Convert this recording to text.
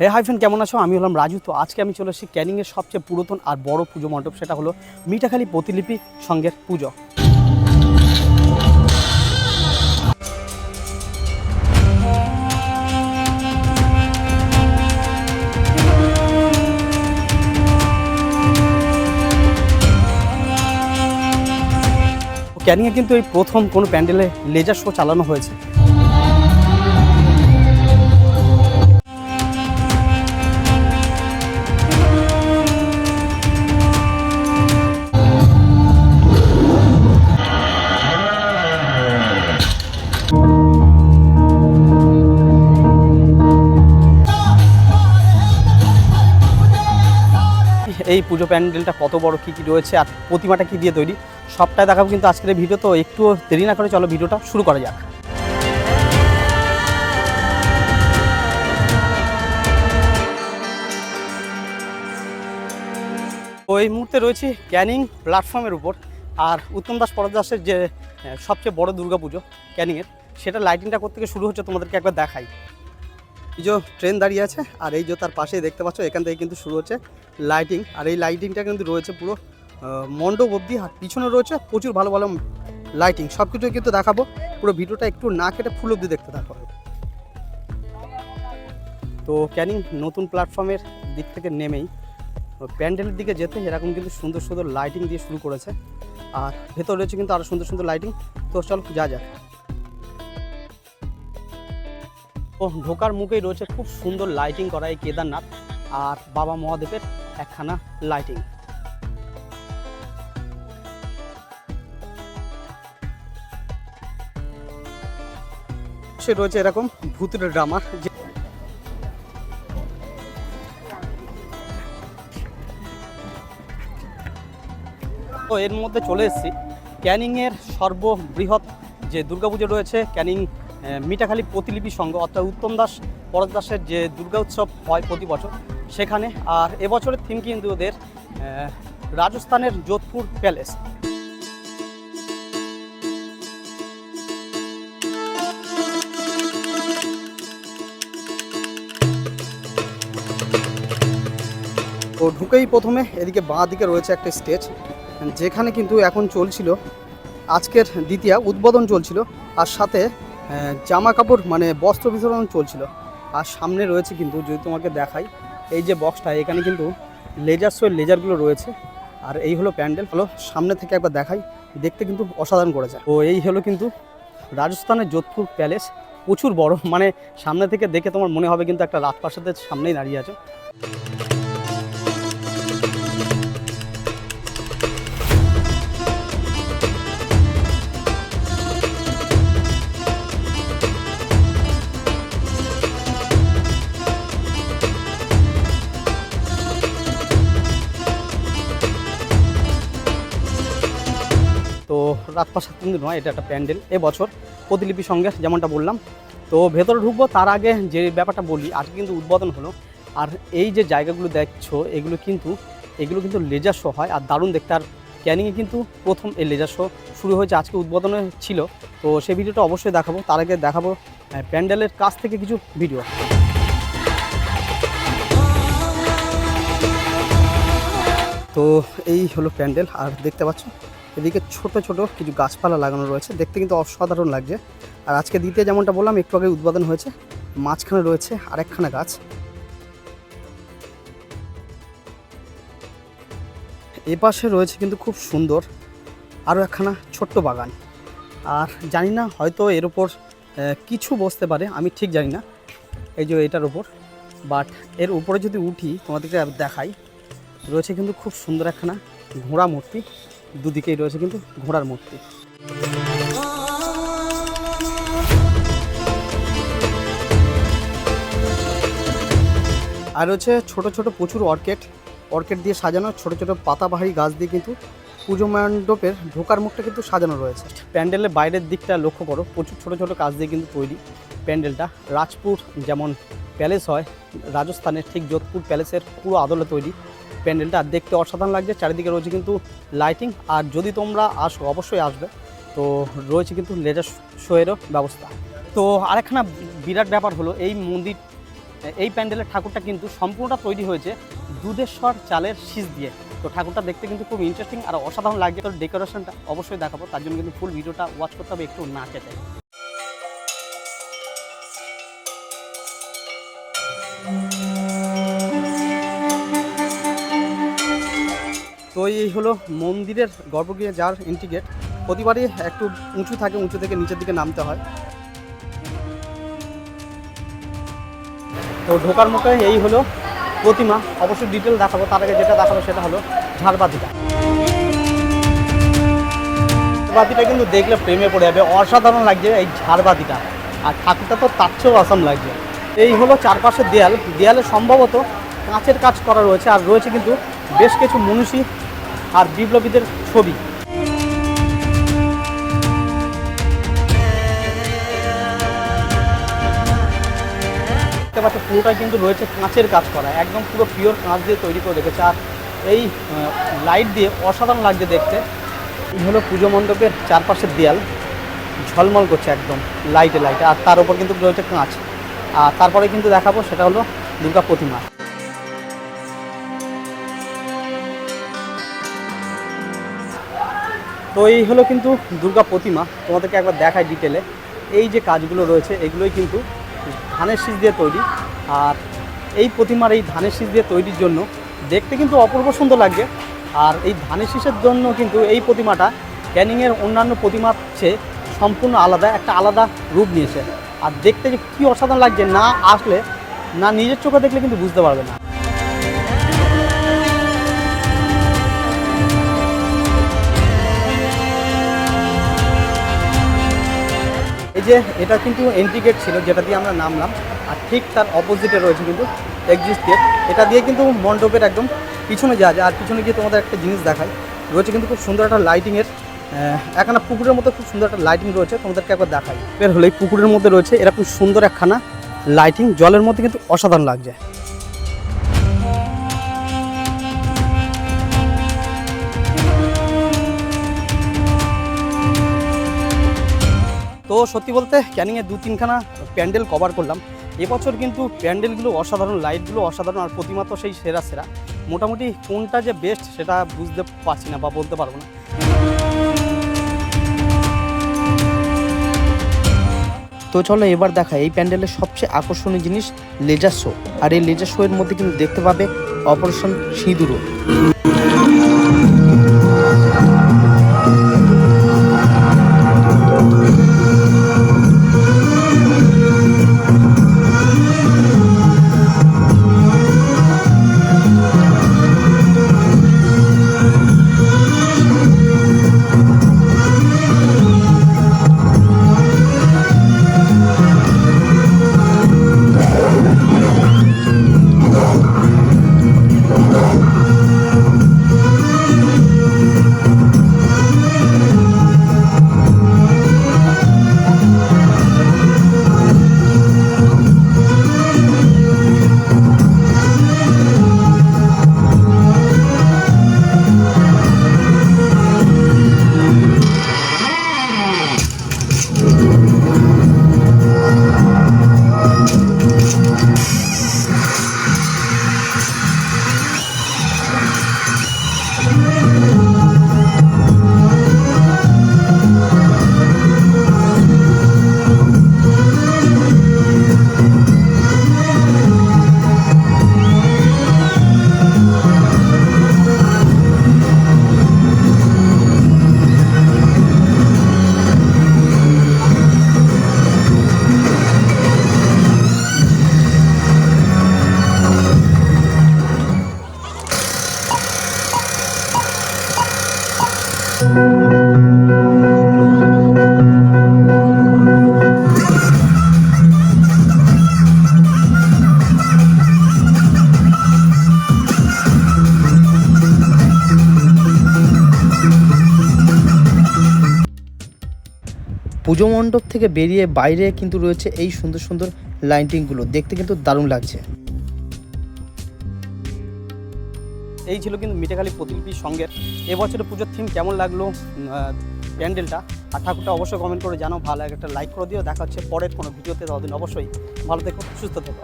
হে hi friend কেমন আছো? আমি হলাম রাজু। তো আজকে আমি চলে এসেছি ক্যানিংয়ের সবচেয়ে পুরাতন আর বড় পুজো মণ্ডপ, সেটা হলো মিঠাখালী প্রতিলিপি সঙ্গের পুজো। ক্যানিংয়ে কিন্তু এই প্রথম কোনো প্যান্ডেলে লেজার শো চালানো হয়েছে। এই পুজো প্যান্ডেলটা কত বড় কী কী রয়েছে আর প্রতিমাটা কী দিয়ে তৈরি সবটাই দেখাবো কিন্তু আজকের এই ভিডিও তো একটু দেরি না করে চলো ভিডিওটা শুরু করা যাক। এই মুহূর্তে রয়েছি ক্যানিং প্ল্যাটফর্মের উপর আর উত্তম দাস পরদাসের যে সবচেয়ে বড় দুর্গাপুজো ক্যানিংয়ের, সেটা লাইটিংটা থেকে শুরু হচ্ছে তোমাদেরকে একবার দেখাই। এই যে ট্রেন দাঁড়িয়ে আছে, আর এই যে তার পাশেই দেখতে পাচ্ছ, এখান থেকে কিন্তু শুরু হচ্ছে লাইটিং আর এই লাইটিংটা কিন্তু রয়েছে পুরো মণ্ডপ অবধি, আর পিছনে রয়েছে প্রচুর ভালো ভালো লাইটিং সব কিছুই কিন্তু দেখাবো। পুরো ভিডিওটা একটু না কেটে ফুল অবধি দেখতে থাকো। তো ক্যানিং নতুন প্ল্যাটফর্মের দিক থেকে নেমেই প্যান্ডেলের দিকে যেতে এরকম কিন্তু সুন্দর সুন্দর লাইটিং দিয়ে শুরু করেছে। আর ভেতর রয়েছে কিন্তু আরও সুন্দর সুন্দর লাইটিং তো চল, যা যাক। ও ঢোকার মুখেই রয়েছে খুব সুন্দর লাইটিং করা এই কেদারনাথ আর বাবা মহাদেবের একখানা লাইটিং সে রয়েছে এরকম ভূতের ড্রামা তো এর মধ্যে চলে এসেছি। ক্যানিংয়ের সর্ববৃহৎ যে দুর্গাপুজো রয়েছে, ক্যানিং মিঠাখালী প্রতিলিপি সংঘ, অর্থাৎ উত্তম দাস, পরশ দাসের যে দুর্গা উৎসব হয় প্রতি বছর, সেখানে আর এবছরের থিম কিন্তু ওদের রাজস্থানের যোধপুর প্যালেস তো ঢুকেই প্রথমে এদিকে বাঁ দিকে রয়েছে একটা স্টেজ যেখানে কিন্তু এখন চলছিল, আজকের দ্বিতীয়া উদ্বোধন চলছিল, আর সাথে জামা কাপড় মানে বস্ত্র বিতরণ চলছিল। আর সামনে রয়েছে কিন্তু, যদি তোমাকে দেখাই, এই যে বক্সটা এখানে কিন্তু লেজার শোয়ের লেজারগুলো রয়েছে। আর এই হলো প্যান্ডেল। হলো সামনে থেকে একবার দেখাই, দেখতে কিন্তু অসাধারণ করেছে। ও, এই হলো কিন্তু রাজস্থানের যোধপুর প্যালেস প্রচুর বড় মানে সামনে থেকে দেখে তোমার মনে হবে কিন্তু একটা রাজপ্রাসাদের সামনেই দাঁড়িয়ে আছে। তো রাজপ্রাসাদ কিন্তু নয় এটা একটা প্যান্ডেল এবছর প্রতিলিপি সঙ্গে, যেমনটা বললাম। তো ভেতরে ঢুকবো, তার আগে যে ব্যাপারটা বলি, আজকে কিন্তু উদ্বোধন হলো। আর এই যে জায়গাগুলো দেখছ, এগুলো কিন্তু এগুলো কিন্তু লেজার শো হয়। আর দারুণ দেখতে, আর ক্যানিংয়ে কিন্তু প্রথম এই লেজার শো শুরু হয়েছে, আজকে উদ্বোধনে ছিল। তো সেই ভিডিওটা অবশ্যই দেখাবো। তার আগে দেখাবো প্যান্ডেলের কাছ থেকে কিছু ভিডিও। তো এই হলো প্যান্ডেল, আর দেখতে পাচ্ছ এদিকে ছোট ছোট কিছু গাছপালা লাগানো রয়েছে। দেখতে কিন্তু অসাধারণ লাগছে। আর আজকে দ্বিতীয় যেমনটা বললাম, একটু আগে উদ্বোধন হয়েছে। মাঝখানে রয়েছে আরেকখানা গাছ। এ পাশে রয়েছে কিন্তু খুব সুন্দর আরও একখানা ছোট্ট বাগান। আর জানি না, হয়তো এর ওপর কিছু বসতে পারে, আমি ঠিক জানি না। এই যে এটার ওপর বাট এর উপরে যদি উঠি, তোমাদেরকে দেখাই, রয়েছে কিন্তু খুব সুন্দর একখানা ঘোড়া মূর্তি। দুদিকেই রয়েছে কিন্তু ঘোড়ার মূর্তি। আর রয়েছে ছোট ছোট প্রচুর অর্কেড। অর্কেড দিয়ে সাজানো ছোট ছোট পাতাবাহারি গাছ দিয়ে কিন্তু পুজো মণ্ডপের ঢোকার মুখটা কিন্তু সাজানো রয়েছে। প্যান্ডেলের বাইরের দিকটা লক্ষ্য করো, প্রচুর ছোট ছোট কাজ দিয়ে কিন্তু তৈরি প্যান্ডেলটা। রাজপুর যেমন প্যালেস হয়, রাজস্থানের ঠিক যোধপুর প্যালেসের পুরো আদলে তৈরি। প্যান্ডেলটা আর দেখতে অসাধারণ লাগছে। চারিদিকে রয়েছে কিন্তু লাইটিং আর যদি তোমরা আসো, অবশ্যই আসবে। তো রয়েছে কিন্তু লেজার শোয়েরও ব্যবস্থা। তো আরেকখানা বিরাট ব্যাপার হলো, এই মন্দির, এই প্যান্ডেলের ঠাকুরটা কিন্তু সম্পূর্ণটা তৈরি হয়েছে দুধেশ্বর চালের শীষ দিয়ে। তো ঠাকুরটা দেখতে কিন্তু খুব ইন্টারেস্টিং আর অসাধারণ লাগছে। তো ডেকোরেশনটা অবশ্যই দেখাবো, তার জন্য কিন্তু ফুল ভিডিওটা ওয়াচ করতে হবে, একটু না কেটে তো এই হলো মন্দিরের গর্ভগৃহে যার ইন্টিগ্রেট প্রতিবারই একটু উঁচু থাকে, উঁচু থেকে নিচের দিকে নামতে হয়। তো ঢোকার মুখে এই হলো প্রতিমা। অবশ্যই ডিটেল দেখাবো, তার আগে যেটা দেখাবো সেটা হলো ঝাড়বাতিটা। ঝাড়বাতিটা কিন্তু দেখলে প্রেমে পড়ে যাবে, অসাধারণ লাগছে এই ঝাড়বাতিটা। আর ঠাকুরটা তো তার চেয়েও আসাম লাগছে। এই হলো চারপাশের দেয়াল। দেয়ালে সম্ভবত কাঁচের কাজ করা রয়েছে, আর রয়েছে কিন্তু বেশ কিছু মনীষী আর বিপ্লবীদের ছবি। দেখতে পাচ্ছ, পুরোটাই কিন্তু রয়েছে কাঁচের কাজ করা। একদম পুরো পিওর কাঁচ দিয়ে তৈরি করে রেখেছে। আর এই লাইট দিয়ে, অসাধারণ লাগছে দেখতে। এই হলো পুজো মণ্ডপের চারপাশের দেয়াল। ঝলমল করছে একদম লাইটে লাইটে আর তার উপর কিন্তু রয়েছে কাঁচ। আর তারপরে কিন্তু দেখাবো, সেটা হলো দুর্গা প্রতিমা। তো এই হলো কিন্তু দুর্গা প্রতিমা, তোমাদেরকে একবার দেখায় ডিটেলে এই যে কাজগুলো রয়েছে, এগুলোই কিন্তু ধানের শীষ দিয়ে তৈরি। আর এই প্রতিমার এই ধানের শীষ দিয়ে তৈরির জন্য দেখতে কিন্তু অপূর্ব সুন্দর লাগছে। আর এই ধানের শীষের জন্য কিন্তু এই প্রতিমাটা ক্যানিংয়ের অন্যান্য প্রতিমার চেয়ে সম্পূর্ণ আলাদা, একটা আলাদা রূপ নিয়েছে। আর দেখতে যে কী অসাধারণ লাগছে না আসলে, না নিজের চোখে দেখলে কিন্তু বুঝতে পারবে না। যে এটা কিন্তু এন্ট্রি গেট ছিল, যেটা দিয়ে আমরা নামলাম, আর ঠিক তার অপোজিটে রয়েছে কিন্তু এক্সিস্ট গেট এটা দিয়ে কিন্তু মণ্ডপের একদম পিছনে যাওয়া যায় আর পিছনে গিয়ে তোমাদের একটা জিনিস দেখায় রয়েছে কিন্তু খুব সুন্দর একটা লাইটিংয়ের একখানা পুকুরের মতো খুব সুন্দর একটা লাইটিং রয়েছে, তোমাদেরকে একবার দেখাই। বের হলে পুকুরের মধ্যে রয়েছে, এরকম সুন্দর একখানা লাইটিং জলের মধ্যে কিন্তু অসাধারণ লাগছে। তো সত্যি বলতে ক্যানিংয়ে দু তিনখানা প্যান্ডেল কভার করলাম। এবছর কিন্তু প্যান্ডেলগুলো অসাধারণ, লাইটগুলো অসাধারণ আর প্রতিমা তো সেই সেরা সেরা। মোটামুটি কোনটা যে বেস্ট সেটা বুঝতে পারছি না বা বলতে পারব না। তো চলো এবার দেখা এই প্যান্ডেলের সবচেয়ে আকর্ষণীয় জিনিস লেজার শো। আর এই লেজার শো এর মধ্যে কিন্তু দেখতে পাবে অপারেশন সিঁদুরও। পুজো মণ্ডপ থেকে বেরিয়ে বাইরে কিন্তু রয়েছে এই সুন্দর সুন্দর লাইটিংগুলো। দেখতে কিন্তু দারুণ লাগছে। এই ছিল কিন্তু মিটেখালি প্রতিলিপির সঙ্গে এবছরের পুজোর থিম কেমন লাগল প্যান্ডেলটা? আর ঠাকুরটা অবশ্যই কমেন্ট করে জানো ভালো একটা লাইক করে দিও। দেখা হচ্ছে পরের কোনো ভিডিওতে। ততদিন অবশ্যই ভালো থেকো, সুস্থ থেকো।